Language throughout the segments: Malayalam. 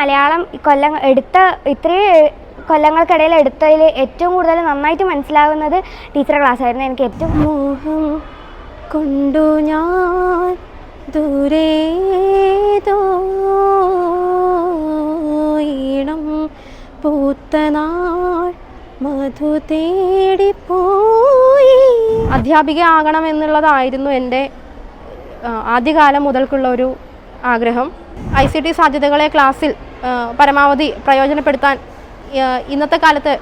മലയാളം കൊല്ലം എടുത്ത ഇത്രയും കൊല്ലങ്ങൾക്കിടയിൽ എടുത്തതിൽ ഏറ്റവും കൂടുതൽ നന്നായിട്ട് മനസ്സിലാവുന്നത് ടീച്ചർ ക്ലാസ് ആയിരുന്നു എനിക്ക് ഏറ്റവും മോഹം കൊണ്ടു ഞാൻ ദൂരേതോ? ഈണം പൂത്തനാൾ മധു തേടിപ്പോയി അധ്യാപിക ആകണം എന്നുള്ളതായിരുന്നു എന്റെ ആദ്യകാലം മുതൽക്കുള്ള ഒരു ആഗ്രഹം. ഐ സി ടി സാധ്യതകളെ ക്ലാസ്സിൽ പരമാവധി പ്രയോജനപ്പെടുത്താൻ ഇന്നത്തെ കാലത്ത്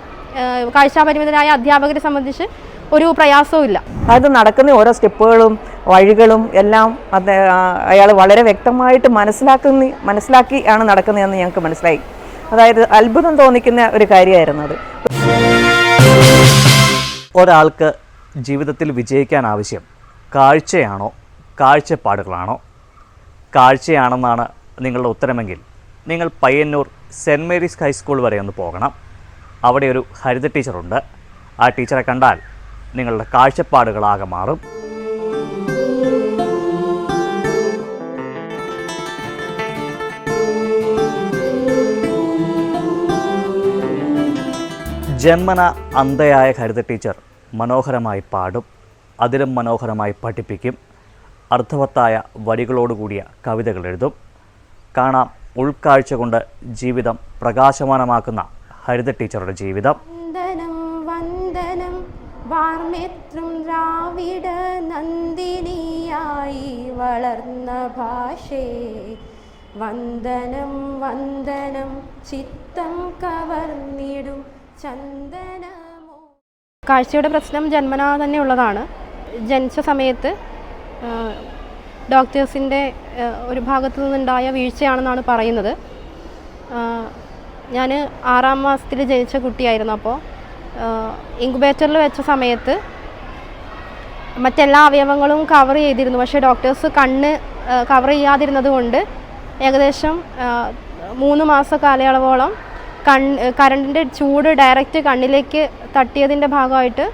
കാഴ്ചാപരിമിതരായ അധ്യാപകരെ സംബന്ധിച്ച് ഒരു പ്രയാസവും ഇല്ല. അത് നടക്കുന്ന ഓരോ സ്റ്റെപ്പുകളും വഴികളും എല്ലാം അത് അയാൾ വളരെ വ്യക്തമായിട്ട് മനസ്സിലാക്കുന്ന മനസ്സിലാക്കി ആണ് നടക്കുന്നതെന്ന് ഞങ്ങൾക്ക് മനസ്സിലായി. അതായത് അത്ഭുതം തോന്നിക്കുന്ന ഒരു കാര്യമായിരുന്നു അത്. ഒരാൾക്ക് ജീവിതത്തിൽ വിജയിക്കാൻ ആവശ്യം കാഴ്ചയാണോ കാഴ്ചപ്പാടുകളാണോ? കാഴ്ചയാണെന്നാണ് നിങ്ങളുടെ ഉത്തരമെങ്കിൽ നിങ്ങൾ പയ്യന്നൂർ സെന്റ് മേരീസ് ഹൈസ്കൂൾ വരെ ഒന്ന് പോകണം. അവിടെ ഒരു ഹരിത ടീച്ചറുണ്ട്. ആ ടീച്ചറെ കണ്ടാൽ നിങ്ങളുടെ കാഴ്ചപ്പാടുകളാകെ മാറും. ജന്മന അന്തയായ ഹരിത ടീച്ചർ മനോഹരമായി പാടും. അതിലും മനോഹരമായി പഠിപ്പിക്കും. അർത്ഥവത്തായ വരികളോടുകൂടിയ കവിതകൾ എഴുതും. കാണാം ഉൾക്കാഴ്ച കൊണ്ട് ജീവിതം പ്രകാശമാനമാക്കുന്ന ഹരിത ടീച്ചറുടെ ജീവിതം. വന്ദനം വന്ദനം വാർമെത്രും ദ്രാവിഡ നന്ദിനിയായി വളർന്ന ഭാഷേ. വന്ദനം വന്ദനം ചിത്തം കവർന്നിടും ചന്ദനമോ. കാഴ്ചയുടെ പ്രശ്നം ജന്മനാ തന്നെ ഉള്ളതാണ്. ജനിച്ച സമയത്ത് ഡോക്ടേഴ്സിന്റെ ഒരു ഭാഗത്തു നിന്നുണ്ടായ വീഴ്ചയാണെന്നാണ് പറയുന്നത്. ഞാൻ ആറാം മാസത്തിൽ ജനിച്ച കുട്ടിയായിരുന്നു അപ്പോൾ. ഇൻക്യുബേറ്ററിൽ വെച്ച സമയത്ത് മറ്റെല്ലാ അവയവങ്ങളും കവർ ചെയ്തിരുന്നു. പക്ഷേ ഡോക്ടേഴ്സ് കണ്ണ് കവർ ചെയ്യാതിരുന്നത് കൊണ്ട് ഏകദേശം മൂന്ന് മാസ കാലയളവോളം കൺ കരണ്ടിന്റെ ചൂട് ഡയറക്റ്റ് കണ്ണിലേക്ക് തട്ടിയതിന്റെ ഭാഗമായിട്ട്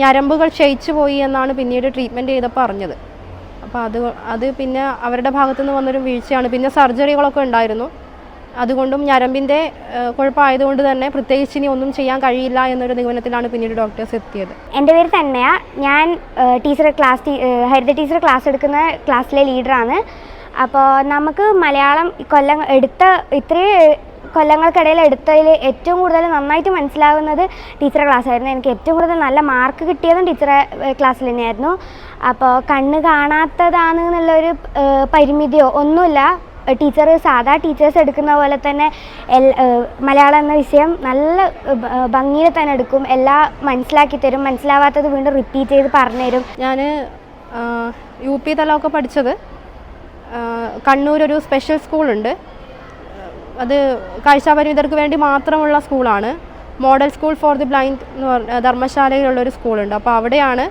ഞരമ്പുകൾ ക്ഷയിച്ചു പോയി എന്നാണ് പിന്നീട് ട്രീറ്റ്മെന്റ് ചെയ്തപ്പോൾ അറിഞ്ഞത്. അപ്പോൾ അത് അത് പിന്നെ അവരുടെ ഭാഗത്തു നിന്ന് വന്നൊരു വീഴ്ചയാണ്. പിന്നെ സർജറികളൊക്കെ ഉണ്ടായിരുന്നു. അതുകൊണ്ടും ഞരമ്പിന്റെ കുഴപ്പമായതുകൊണ്ട് തന്നെ പ്രത്യേകിച്ച് ഇനി ഒന്നും ചെയ്യാൻ കഴിയില്ല എന്നൊരു നിഗമനത്തിലാണ് പിന്നീട് ഡോക്ടേഴ്സ് എത്തിയത്. എന്റെ പേര് തന്നെയാ ഞാൻ teacher class Haritha teacher class എടുക്കുന്ന ക്ലാസ്സിലെ ലീഡറാണ്. അപ്പോൾ നമുക്ക് മലയാളം കൊല്ലം എടുത്ത ഇത്രയും കൊല്ലങ്ങൾക്കിടയിൽ എടുത്തതിൽ ഏറ്റവും കൂടുതൽ നന്നായിട്ട് മനസ്സിലാവുന്നത് ടീച്ചറെ ക്ലാസ് ആയിരുന്നു എനിക്ക് ഏറ്റവും കൂടുതൽ നല്ല മാർക്ക് കിട്ടിയതും ടീച്ചറെ ക്ലാസ്സിൽ തന്നെയായിരുന്നു. അപ്പോൾ കണ്ണ് കാണാത്തതാണ് എന്നുള്ളൊരു ഏഹ് പരിമിതിയോ ഒന്നുമില്ല. ടീച്ചർ സാധാ ടീച്ചേഴ്സ് എടുക്കുന്ന പോലെ തന്നെ മലയാളം എന്ന വിഷയം നല്ല ഭംഗിയിൽ തന്നെ എടുക്കും. എല്ലാം മനസ്സിലാക്കി തരും. മനസ്സിലാവാത്തത് വീണ്ടും റിപ്പീറ്റ് ചെയ്ത് പറഞ്ഞു തരും. ഞാൻ യു പി തലമൊക്കെ പഠിച്ചത് ആ, കണ്ണൂരൊരു സ്പെഷ്യൽ സ്കൂളുണ്ട്. അത് കാഴ്ചാപരിമിതർക്ക് വേണ്ടി മാത്രമുള്ള സ്കൂളാണ്. Model school for the blind എന്ന് പറഞ്ഞ ധർമ്മശാലയിലുള്ളൊരു സ്കൂളുണ്ട്. അപ്പോൾ അവിടെയാണ്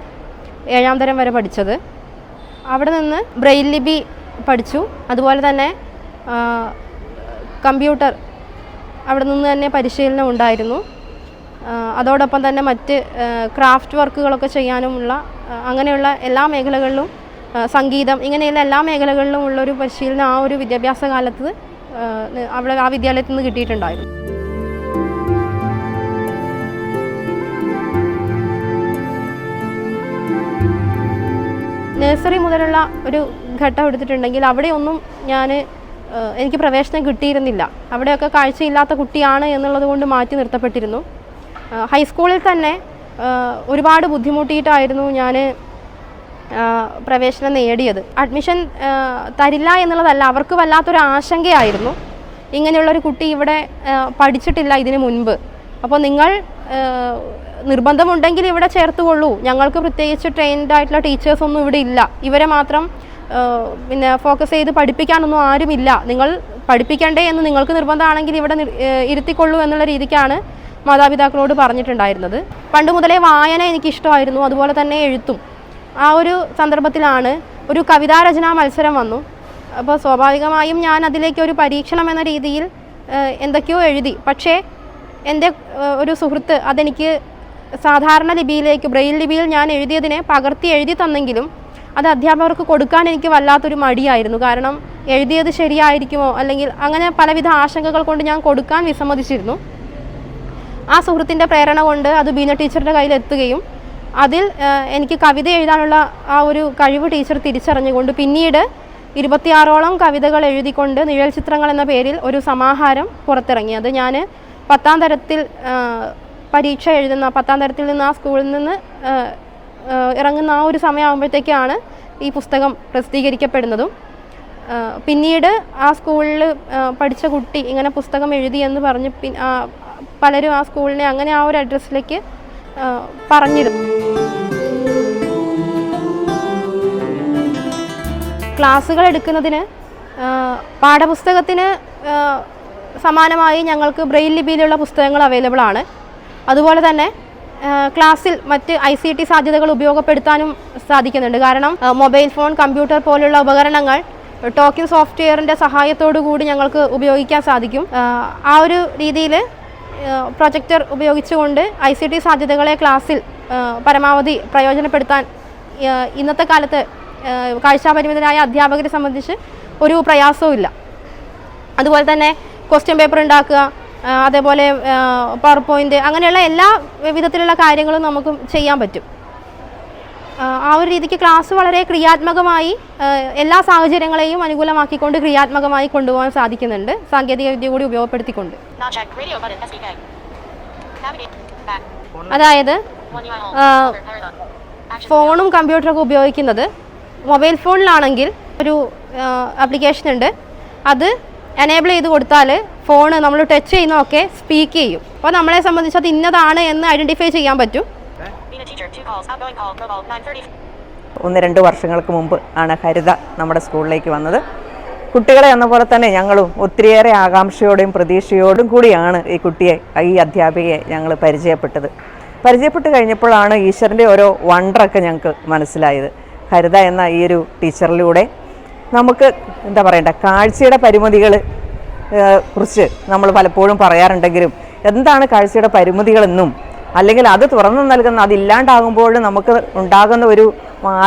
ഏഴാം തരം വരെ പഠിച്ചത്. അവിടെ നിന്ന് ബ്രെയിൽ ലിപി പഠിച്ചു. അതുപോലെ തന്നെ കമ്പ്യൂട്ടർ അവിടെ നിന്ന് തന്നെ പരിശീലനം ഉണ്ടായിരുന്നു. അതോടൊപ്പം തന്നെ മറ്റ് ക്രാഫ്റ്റ് വർക്കുകളൊക്കെ ചെയ്യാനുമുള്ള അങ്ങനെയുള്ള എല്ലാ മേഖലകളിലും സംഗീതം ഇങ്ങനെയുള്ള എല്ലാ മേഖലകളിലും ഉള്ളൊരു പരിശീലനം ആ ഒരു വിദ്യാഭ്യാസ കാലത്ത് അവിടെ ആ വിദ്യാലയത്തിൽ നിന്ന് കിട്ടിയിട്ടുണ്ടായിരുന്നു. നഴ്സറി മുതലുള്ള ഒരു ഘട്ടം എടുത്തിട്ടുണ്ടെങ്കിൽ അവിടെയൊന്നും ഞാൻ എനിക്ക് പ്രവേശനം കിട്ടിയിരുന്നില്ല. അവിടെയൊക്കെ കാഴ്ചയില്ലാത്ത കുട്ടിയാണ് എന്നുള്ളത് കൊണ്ട് മാറ്റി നിർത്തപ്പെട്ടിരുന്നു. ഹൈസ്കൂളിൽ തന്നെ ഒരുപാട് ബുദ്ധിമുട്ടിയിട്ടായിരുന്നു ഞാൻ പ്രവേശനം നേടിയത്. അഡ്മിഷൻ തരില്ല എന്നുള്ളതല്ല അവർക്ക് വല്ലാത്തൊരു ആശങ്കയായിരുന്നു. ഇങ്ങനെയുള്ളൊരു കുട്ടി ഇവിടെ പഠിച്ചിട്ടില്ല ഇതിനു മുൻപ്. അപ്പോൾ നിങ്ങൾ നിർബന്ധമുണ്ടെങ്കിൽ ഇവിടെ ചേർത്തുകൊള്ളൂ. ഞങ്ങൾക്ക് പ്രത്യേകിച്ച് ട്രെയിൻഡ് ആയിട്ടുള്ള ടീച്ചേഴ്സ് ഒന്നും ഇവിടെ ഇല്ല. ഇവരെ മാത്രം പിന്നെ ഫോക്കസ് ചെയ്ത് പഠിപ്പിക്കാനൊന്നും ആരുമില്ല നിങ്ങൾ പഠിപ്പിക്കണ്ടേ എന്ന് നിങ്ങൾക്ക് നിർബന്ധമാണെങ്കിൽ ഇവിടെ ഇരുത്തിക്കൊള്ളൂ എന്നുള്ള രീതിക്കാണ് മാതാപിതാക്കളോട് പറഞ്ഞിട്ടുണ്ടായിരുന്നത്. പണ്ട് മുതലേ വായന എനിക്കിഷ്ടമായിരുന്നു. അതുപോലെ തന്നെ എഴുത്തും. ആ ഒരു സന്ദർഭത്തിലാണ് ഒരു കവിതാ കവിതാരചനാ മത്സരം വന്നു. അപ്പോൾ സ്വാഭാവികമായും ഞാൻ അതിലേക്ക് ഒരു പരീക്ഷണം എന്ന രീതിയിൽ എന്തൊക്കെയോ എഴുതി. പക്ഷേ എന്റെ ഒരു സുഹൃത്ത് അതെനിക്ക് സാധാരണ ലിപിയിലേക്ക് ബ്രെയിൽ ലിപിയിൽ ഞാൻ എഴുതിയതിനെ പകർത്തി എഴുതി തന്നെങ്കിലും അത് അധ്യാപകർക്ക് കൊടുക്കാൻ എനിക്ക് വല്ലാത്തൊരു മടിയായിരുന്നു. കാരണം എഴുതിയത് ശരിയായിരിക്കുമോ? അല്ലെങ്കിൽ അങ്ങനെ പലവിധ ആശങ്കകൾ കൊണ്ട് ഞാൻ കൊടുക്കാൻ വിസമ്മതിച്ചിരുന്നു. ആ സുഹൃത്തിന്റെ പ്രേരണ കൊണ്ട് അത് ബീന ടീച്ചറുടെ കയ്യിൽ എത്തുകയും അതിൽ എനിക്ക് കവിത എഴുതാനുള്ള ആ ഒരു കഴിവ് ടീച്ചർ തിരിച്ചറിഞ്ഞുകൊണ്ട് പിന്നീട് ഇരുപത്തിയാറോളം കവിതകൾ എഴുതിക്കൊണ്ട് നിഴൽ ചിത്രങ്ങൾ എന്ന പേരിൽ ഒരു സമാഹാരം പുറത്തിറങ്ങി. അത് ഞാൻ പത്താം തരത്തിൽ പരീക്ഷ എഴുതുന്ന പത്താം തരത്തിൽ നിന്ന് ആ സ്കൂളിൽ നിന്ന് ഇറങ്ങുന്ന ആ ഒരു സമയമാകുമ്പോഴത്തേക്കാണ് ഈ പുസ്തകം പ്രസിദ്ധീകരിക്കപ്പെടുന്നതും. പിന്നീട് ആ സ്കൂളിൽ പഠിച്ച കുട്ടി ഇങ്ങനെ പുസ്തകം എഴുതി എന്ന് പറഞ്ഞ് പലരും ആ സ്കൂളിനെ അങ്ങനെ ആ ഒരു അഡ്രസ്സിലേക്ക് പറഞ്ഞിരുന്നു. ക്ലാസ്സുകൾ എടുക്കുന്നതിന് പാഠപുസ്തകത്തിന് സമാനമായി ഞങ്ങൾക്ക് ബ്രെയിൽ ലിപിയിലുള്ള പുസ്തകങ്ങൾ അവൈലബിൾ ആണ്. അതുപോലെ തന്നെ ക്ലാസ്സിൽ മറ്റ് ഐ സി ടി സാധ്യതകൾ ഉപയോഗപ്പെടുത്താനും സാധിക്കുന്നുണ്ട്. കാരണം മൊബൈൽ ഫോൺ കമ്പ്യൂട്ടർ പോലുള്ള ഉപകരണങ്ങൾ ടോക്കിൻ സോഫ്റ്റ്വെയറിന്റെ സഹായത്തോടു കൂടി ഞങ്ങൾക്ക് ഉപയോഗിക്കാൻ സാധിക്കും. ആ, ഒരു രീതിയിൽ പ്രൊജക്ടർ ഉപയോഗിച്ചുകൊണ്ട് ഐ സി ടി സാധ്യതകളെ ക്ലാസ്സിൽ പരമാവധി പ്രയോജനപ്പെടുത്താൻ ഇന്നത്തെ കാലത്ത് കാഴ്ചാപരിമിതരായ അധ്യാപകരെ സംബന്ധിച്ച് ഒരു പ്രയാസവും ഇല്ല. അതുപോലെ തന്നെ ക്വസ്റ്റ്യൻ പേപ്പർ ഉണ്ടാക്കുക അതേപോലെ പവർ പോയിന്റ് അങ്ങനെയുള്ള എല്ലാ വിധത്തിലുള്ള കാര്യങ്ങളും നമുക്ക് ചെയ്യാൻ പറ്റും. ആ, ഒരു രീതിക്ക് ക്ലാസ് വളരെ ക്രിയാത്മകമായി എല്ലാ സാഹചര്യങ്ങളെയും അനുകൂലമാക്കിക്കൊണ്ട് ക്രിയാത്മകമായി കൊണ്ടുപോകാൻ സാധിക്കുന്നുണ്ട്. സാങ്കേതിക വിദ്യ കൂടി ഉപയോഗപ്പെടുത്തിക്കൊണ്ട്. അതായത്. ഫോണും കമ്പ്യൂട്ടറൊക്കെ ഉപയോഗിക്കുന്നത് മൊബൈൽ ഫോണിലാണെങ്കിൽ ഒരു ആപ്ലിക്കേഷൻ ഉണ്ട് അത് എനേബിൾ ചെയ്ത് കൊടുത്താൽ ഫോൺ നമ്മൾ ടച്ച് ചെയ്യുന്നതൊക്കെ സ്പീക്ക് ചെയ്യും അപ്പോൾ നമ്മളെ സംബന്ധിച്ച് അത് ഇന്നതാണ് എന്ന് ഐഡന്റിഫൈ ചെയ്യാൻ പറ്റും Being a teacher. Two calls. Outgoing call. Mobile. 930. ഒന്ന് രണ്ട് വർഷങ്ങൾക്ക് മുമ്പ് ആണ് ഹരിത നമ്മുടെ സ്കൂളിലേക്ക് വന്നത് കുട്ടികളെ എന്ന പോലെ തന്നെ ഞങ്ങളും ഒത്തിരിയേറെ ആകാംക്ഷയോടും പ്രതീക്ഷയോടും കൂടിയാണ് ഈ കുട്ടിയെ ഈ അധ്യാപികയെ ഞങ്ങൾ പരിചയപ്പെട്ടത് പരിചയപ്പെട്ട് കഴിഞ്ഞപ്പോഴാണ് ഈശ്വരന്റെ ഓരോ വണ്ടറൊക്കെ ഞങ്ങൾക്ക് മനസ്സിലായത് ഹരിത എന്ന ഈ ഒരു ടീച്ചറിലൂടെ നമുക്ക് എന്താ പറയണ്ട കാഴ്ചയുടെ പരിമിതികൾ കുറിച്ച് നമ്മൾ പലപ്പോഴും പറയാറുണ്ടെങ്കിലും എന്താണ് കാഴ്ചയുടെ പരിമിതികളെന്നും അല്ലെങ്കിൽ അത് തുറന്നു നൽകുന്ന അതില്ലാണ്ടാകുമ്പോൾ നമുക്ക് ഉണ്ടാകുന്ന ഒരു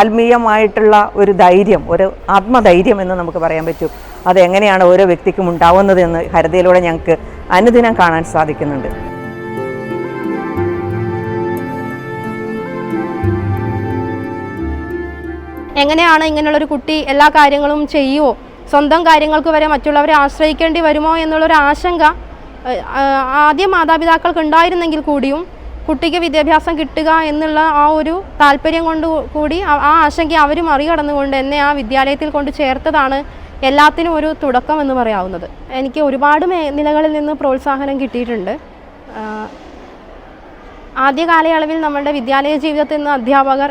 ആത്മീയമായിട്ടുള്ള ഒരു ധൈര്യം ഒരു ആത്മധൈര്യം എന്ന് നമുക്ക് പറയാൻ പറ്റും. അതെങ്ങനെയാണ് ഓരോ വ്യക്തിക്കും ഉണ്ടാവുന്നത് എന്ന് ഹരിതയിലൂടെ ഞങ്ങൾക്ക് അനുദിനം കാണാൻ സാധിക്കുന്നുണ്ട്. എങ്ങനെയാണ് ഇങ്ങനെയുള്ളൊരു കുട്ടി എല്ലാ കാര്യങ്ങളും ചെയ്യുമോ സ്വന്തം കാര്യങ്ങൾക്ക് വരെ മറ്റുള്ളവരെ ആശ്രയിക്കേണ്ടി വരുമോ എന്നുള്ളൊരു ആശങ്ക ആദ്യം മാതാപിതാക്കൾക്ക് ഉണ്ടായിരുന്നെങ്കിൽ കൂടിയും കുട്ടിക്ക് വിദ്യാഭ്യാസം കിട്ടുക എന്നുള്ള ആ ഒരു താല്പര്യം കൊണ്ട് കൂടി ആ- ആശങ്ക അവർ മറികടന്നുകൊണ്ട് എന്നെ ആ വിദ്യാലയത്തിൽ കൊണ്ട് ചേർത്തതാണ് എല്ലാത്തിനും ഒരു തുടക്കം എന്ന് പറയാവുന്നത്. എനിക്ക് ഒരുപാട് നിലകളിൽ നിന്ന് പ്രോത്സാഹനം കിട്ടിയിട്ടുണ്ട്. ആദ്യ കാലയളവിൽ നമ്മളുടെ വിദ്യാലയ ജീവിതത്തിൽ നിന്ന് അധ്യാപകർ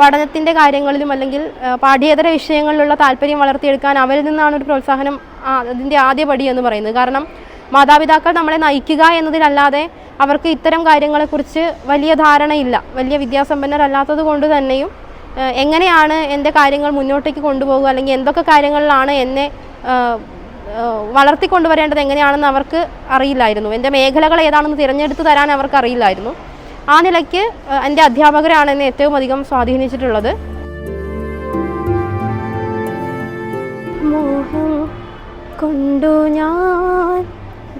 പഠനത്തിന്റെ കാര്യങ്ങളിലും അല്ലെങ്കിൽ പാഠ്യേതര വിഷയങ്ങളിലുള്ള താല്പര്യം വളർത്തിയെടുക്കാൻ അവരിൽ നിന്നാണ് ഒരു പ്രോത്സാഹനം അതിന്റെ ആദ്യ പടി എന്ന് പറയുന്നത്. കാരണം മാതാപിതാക്കൾ നമ്മളെ നയിക്കുക എന്നതിലല്ലാതെ അവർക്ക് ഇത്തരം കാര്യങ്ങളെക്കുറിച്ച് വലിയ ധാരണയില്ല. വലിയ വിദ്യാസമ്പന്നരല്ലാത്തത് കൊണ്ട് തന്നെയും എങ്ങനെയാണ് എന്റെ കാര്യങ്ങൾ മുന്നോട്ടേക്ക് കൊണ്ടുപോകുക അല്ലെങ്കിൽ എന്തൊക്കെ കാര്യങ്ങളിലാണ് എന്നെ വളർത്തിക്കൊണ്ടുവരേണ്ടത് എങ്ങനെയാണെന്ന് അവർക്ക് അറിയില്ലായിരുന്നു. എന്റെ മേഖലകൾ ഏതാണെന്ന് തിരഞ്ഞെടുത്ത് തരാൻ അവർക്ക് അറിയില്ലായിരുന്നു. ആ നിലയ്ക്ക് എന്റെ അധ്യാപകരാണ് എന്നെ ഏറ്റവും അധികം സ്വാധീനിച്ചിട്ടുള്ളത്. മോഹം കൊണ്ടു ഞാൻ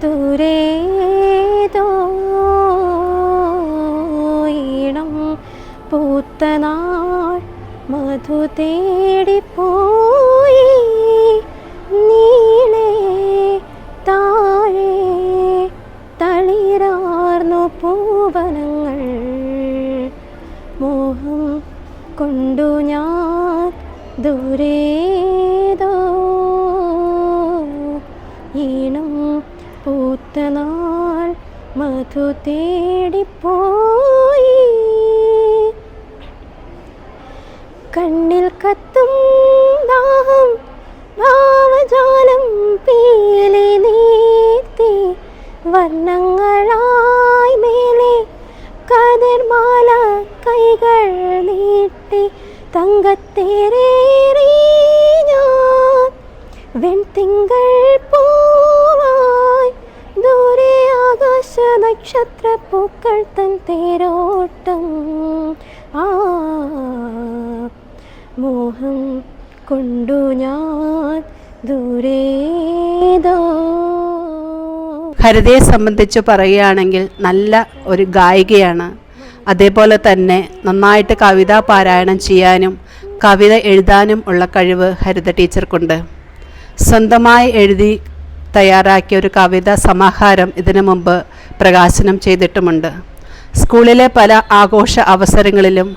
ദൂരേതോ? ഈണം പൂത്തനാൾ മധു തേടിപ്പോയി. മോഹം കൊണ്ടു ഞാൻ ദൂരേതോ? ഈണം പൂത്തനാൾ മധു തേടിപ്പോയി. കണ്ണിൽ കത്തും ദാഹം ഭാവജാലം പീലി നീത്തി വർണങ്ങളായി ഹരിതയെ സംബന്ധിച്ച് പറയുകയാണെങ്കിൽ നല്ല ഒരു ഗായികയാണ്. അതേപോലെ തന്നെ നന്നായിട്ട് കവിതാ പാരായണം ചെയ്യാനും കവിത എഴുതാനും ഉള്ള കഴിവ് ഹരിത ടീച്ചർക്കുണ്ട്. സ്വന്തമായി എഴുതി തയ്യാറാക്കിയ ഒരു കവിത സമാഹാരം ഇതിനു മുമ്പ് പ്രകാശനം ചെയ്തിട്ടുമുണ്ട്. സ്കൂളിലെ പല ആഘോഷ അവസരങ്ങളിലും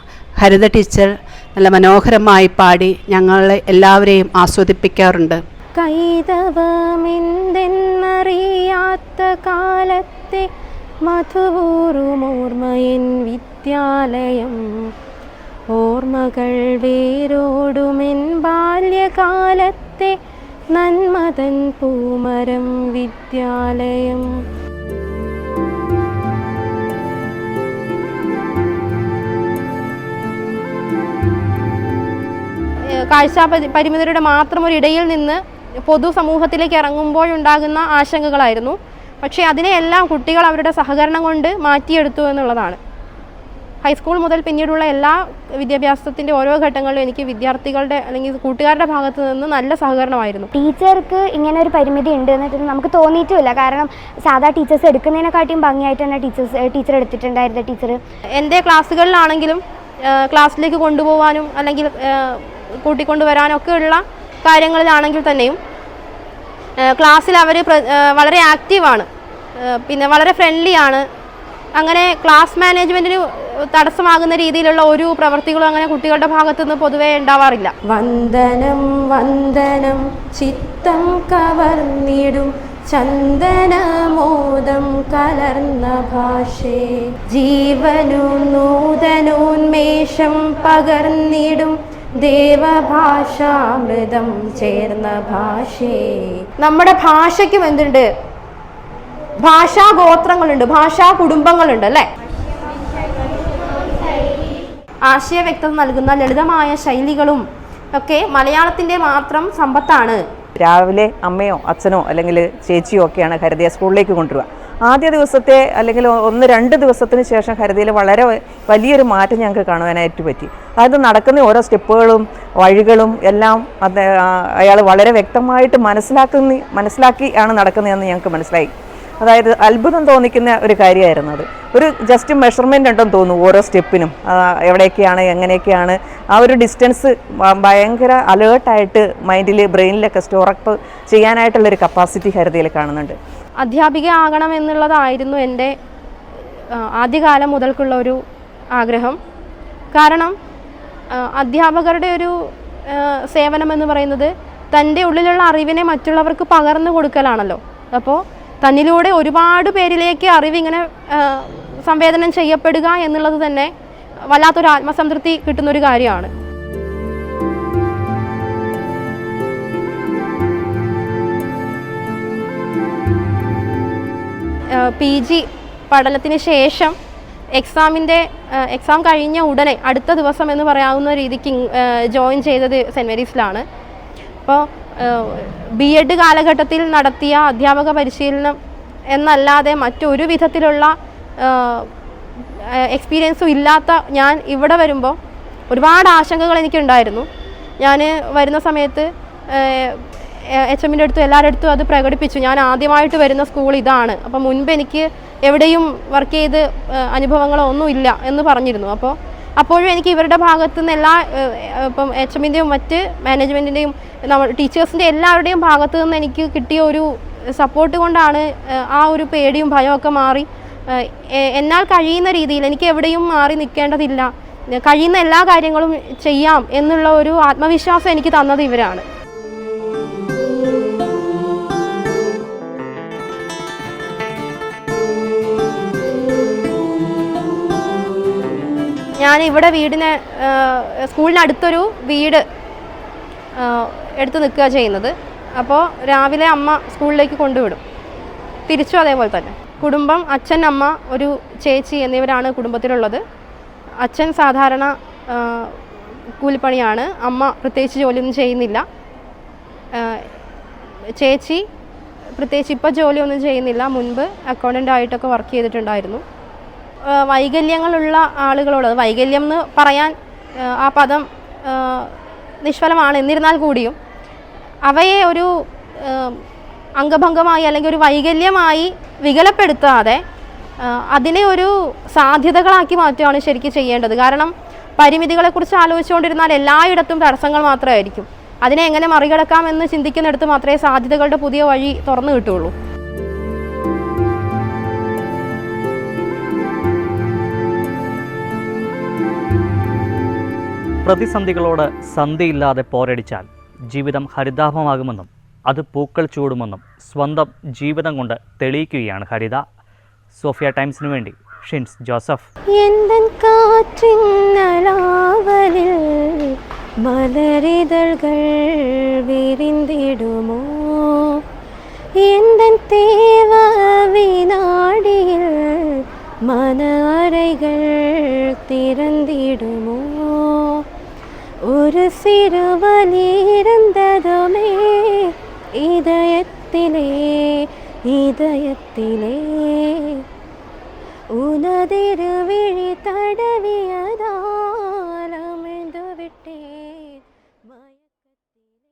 ഹരിത ടീച്ചർ നല്ല മനോഹരമായി പാടി ഞങ്ങളെ എല്ലാവരെയും ആസ്വദിപ്പിക്കാറുണ്ട്. കൈതവമെന്തെന്നറിയാത്ത കാലത്തെ മധുവൂറുമോർമ്മയൻ വിദ്യാലയം. ഓർമ്മകൾ വേരോടുമെൻ ബാല്യകാലത്തെ നന്മതൻ പൂമരം വിദ്യാലയം. കാഴ്ച പരിമിതരുടെ മാത്രം ഒരു ഇടയിൽ നിന്ന് പൊതുസമൂഹത്തിലേക്ക് ഇറങ്ങുമ്പോഴുണ്ടാകുന്ന ആശങ്കകളായിരുന്നു. പക്ഷേ അതിനെയെല്ലാം കുട്ടികൾ അവരുടെ സഹകരണം കൊണ്ട് മാറ്റിയെടുത്തു എന്നുള്ളതാണ്. ഹൈസ്കൂൾ മുതൽ പിന്നീടുള്ള എല്ലാ വിദ്യാഭ്യാസത്തിന്റെ ഓരോ ഘട്ടങ്ങളിലും എനിക്ക് വിദ്യാർത്ഥികളുടെ അല്ലെങ്കിൽ കൂട്ടുകാരുടെ ഭാഗത്തു നിന്ന് നല്ല സഹകരണമായിരുന്നു. ടീച്ചർക്ക് ഇങ്ങനെ ഒരു പരിമിതി ഉണ്ട് എന്നിട്ട് നമുക്ക് തോന്നിയിട്ടുമില്ല. കാരണം സാധാ ടീച്ചേഴ്സ് എടുക്കുന്നതിനെക്കാട്ടിയും ഭംഗിയായിട്ട് തന്നെ ടീച്ചേഴ്സ് ടീച്ചർ എടുത്തിട്ടുണ്ടായിരുന്ന ടീച്ചർ. എന്റെ ക്ലാസ്സുകളിലാണെങ്കിലും ക്ലാസ്സിലേക്ക് കൊണ്ടുപോകാനും അല്ലെങ്കിൽ കൂട്ടിക്കൊണ്ടുവരാനൊക്കെയുള്ള കാര്യങ്ങളിലാണെങ്കിൽ തന്നെയും ക്ലാസ്സിൽ അവർ വളരെ ആക്റ്റീവാണ്. പിന്നെ വളരെ ഫ്രണ്ട്ലി ആണ് അങ്ങനെ ക്ലാസ് മാനേജ്മെന്റിന് തടസ്സമാകുന്ന രീതിയിലുള്ള ഒരു പ്രവൃത്തികളും അങ്ങനെ കുട്ടികളുടെ ഭാഗത്തുനിന്ന് പൊതുവേ ഉണ്ടാവാറില്ല. വന്ദനം വന്ദനം ചിത്തം കവർന്നിടും. ചന്ദനമോദം കലർന്ന ഭാഷേ. ജീവനു നൂതനോന്മേഷം പകർന്നിടും. ദേവഭാഷാമൃതം ചേർന്ന ഭാഷേ. നമ്മുടെ ഭാഷയ്ക്കും എന്തുണ്ട്? ഭാഷാ ഗോത്രങ്ങളുണ്ട് ഭാഷാ കുടുംബങ്ങളുണ്ട് അല്ലേ? ആശയ വ്യക്തത നൽകുന്ന ലളിതമായ ശൈലികളും ഒക്കെ മലയാളത്തിന്റെ മാത്രം സമ്പത്താണ്. രാവിലെ അമ്മയോ അച്ഛനോ അല്ലെങ്കിൽ ചേച്ചിയോ ഒക്കെയാണ് ഹരിതയെ സ്കൂളിലേക്ക് കൊണ്ടുവരിക. ആദ്യ ദിവസത്തെ അല്ലെങ്കിൽ ഒന്ന് രണ്ട് ദിവസത്തിന് ശേഷം ഹരിതയിൽ വളരെ വലിയൊരു മാറ്റം ഞങ്ങൾക്ക് കാണുവാനായിട്ട് പറ്റി. അതായത് നടക്കുന്ന ഓരോ സ്റ്റെപ്പുകളും വഴികളും എല്ലാം അത് അയാൾ വളരെ വ്യക്തമായിട്ട് മനസ്സിലാക്കുന്ന മനസ്സിലാക്കി ആണ് നടക്കുന്നതെന്ന് ഞങ്ങൾക്ക് മനസ്സിലായി. അതായത് അത്ഭുതം തോന്നിക്കുന്ന ഒരു കാര്യമായിരുന്നു അത്. ഒരു ജസ്റ്റ് മെഷർമെന്റ് ഉണ്ടെന്ന് തോന്നുന്നു ഓരോ സ്റ്റെപ്പിനും. എവിടെയൊക്കെയാണ് എങ്ങനെയൊക്കെയാണ്. ആ ഒരു ഡിസ്റ്റൻസ് ഭയങ്കര അലേർട്ടായിട്ട് മൈൻഡിൽ ബ്രെയിനിലൊക്കെ സ്റ്റോറപ്പ് ചെയ്യാനായിട്ടുള്ളൊരു കപ്പാസിറ്റി ഹരിതയിൽ കാണുന്നുണ്ട്. അധ്യാപിക ആകണം എന്നുള്ളതായിരുന്നു എന്റെ ആദ്യകാലം മുതൽക്കുള്ള ഒരു ആഗ്രഹം. കാരണം അധ്യാപകരുടെ ഒരു സേവനം എന്ന് പറയുന്നത് തന്റെ ഉള്ളിലുള്ള അറിവിനെ മറ്റുള്ളവർക്ക് പകർന്നു കൊടുക്കലാണല്ലോ. അപ്പോൾ തന്നിലൂടെ ഒരുപാട് പേരിലേക്ക് അറിവിങ്ങനെ സംവേദനം ചെയ്യപ്പെടുക എന്നുള്ളത് തന്നെ വല്ലാത്തൊരു ആത്മസംതൃപ്തി കിട്ടുന്നൊരു കാര്യമാണ്. പി ജി പഠനത്തിന് ശേഷം എക്സാമിന്റെ എക്സാം കഴിഞ്ഞ ഉടനെ അടുത്ത ദിവസം എന്ന് പറയാവുന്ന രീതിക്ക് ജോയിൻ ചെയ്തത് സെന്റ് മേരീസിലാണ്. അപ്പോൾ ബി എഡ് കാലഘട്ടത്തിൽ നടത്തിയ അധ്യാപക പരിശീലനം എന്നല്ലാതെ മറ്റൊരു വിധത്തിലുള്ള എക്സ്പീരിയൻസും ഇല്ലാത്ത ഞാൻ ഇവിടെ വരുമ്പോൾ ഒരുപാട് ആശങ്കകൾ എനിക്കുണ്ടായിരുന്നു. ഞാൻ വരുന്ന സമയത്ത് എച്ച് എമ്മിന്റെ അടുത്തും എല്ലാവരുടെ അടുത്തും അത് പ്രകടിപ്പിച്ചു. ഞാൻ ആദ്യമായിട്ട് വരുന്ന സ്കൂൾ ഇതാണ്. അപ്പം മുൻപ് എനിക്ക് എവിടെയും വർക്ക് ചെയ്ത് അനുഭവങ്ങളോ ഒന്നും ഇല്ല എന്ന് പറഞ്ഞിരുന്നു. അപ്പോൾ അപ്പോഴും എനിക്ക് ഇവരുടെ ഭാഗത്തു നിന്ന് എല്ലാ ഇപ്പം എച്ച് എമ്മിന്റെയും മറ്റ് മാനേജ്മെന്റിന്റെയും നമ്മൾ ടീച്ചേഴ്സിന്റെ എല്ലാവരുടെയും ഭാഗത്തു നിന്ന് എനിക്ക് കിട്ടിയ ഒരു സപ്പോർട്ട് കൊണ്ടാണ് ആ ഒരു പേടിയും ഭയമൊക്കെ മാറി. എന്നാൽ കഴിയുന്ന രീതിയിൽ എനിക്ക് എവിടെയും മാറി നിൽക്കേണ്ടതില്ല. കഴിയുന്ന എല്ലാ കാര്യങ്ങളും ചെയ്യാം എന്നുള്ള ഒരു ആത്മവിശ്വാസം എനിക്ക് തന്നത് ഇവരാണ്. ഞാൻ ഇവിടെ വീടിന് സ്കൂളിനടുത്തൊരു വീട് എടുത്തു നിൽക്കുക ചെയ്യുന്നത്. അപ്പോൾ രാവിലെ അമ്മ സ്കൂളിലേക്ക് കൊണ്ടുവിടും. തിരിച്ചു അതേപോലെ തന്നെ. കുടുംബം അച്ഛൻ അമ്മ ഒരു ചേച്ചി എന്നിവരാണ് കുടുംബത്തിലുള്ളത്. അച്ഛൻ സാധാരണ കൂലിപ്പണിയാണ്. അമ്മ പ്രത്യേകിച്ച് ജോലിയൊന്നും ചെയ്യുന്നില്ല. ചേച്ചി പ്രത്യേകിച്ച് ഇപ്പോൾ ജോലിയൊന്നും ചെയ്യുന്നില്ല. മുൻപ് അക്കൗണ്ടന്റ് ആയിട്ടൊക്കെ വർക്ക് ചെയ്തിട്ടുണ്ടായിരുന്നു. വൈകല്യങ്ങളുള്ള ആളുകളോട് വൈകല്യം എന്ന് പറയാൻ ആ, പദം നിഷ്ഫലമാണ്. എന്നിരുന്നാൽ കൂടിയും അവയെ ഒരു അംഗഭംഗമായി അല്ലെങ്കിൽ ഒരു വൈകല്യമായി വികലപ്പെടുത്താതെ അതിനെ ഒരു സാധ്യതകളാക്കി മാറ്റുകയാണ് ശരിക്കും ചെയ്യേണ്ടത്. കാരണം പരിമിതികളെക്കുറിച്ച് ആലോചിച്ചുകൊണ്ടിരുന്നാൽ എല്ലായിടത്തും തടസ്സങ്ങൾ മാത്രമായിരിക്കും. അതിനെ എങ്ങനെ മറികടക്കാമെന്ന് ചിന്തിക്കുന്നിടത്ത് മാത്രമേ സാധ്യതകളുടെ പുതിയ വഴി തുറന്നു കിട്ടുകയുള്ളൂ. പ്രതിസന്ധികളോട് സന്ധിയില്ലാതെ പോരടിച്ചാൽ ജീവിതം ഹരിതാഭമാകുമെന്നും അത് പൂക്കൾ ചൂടുമെന്നും സ്വന്തം ജീവിതം കൊണ്ട് തെളിയിക്കുകയാണ് ഹരിത. സോഫിയ ടൈംസിനു വേണ്ടി ഷിൻസ് ജോസഫ്. മനാരൈകൾ തിരന്തിടുമോ? ഒരു സിരുവനീരന്തതുമേ இதயத்திலே இதயத்திலே. உனதிரு விழி தடவியதா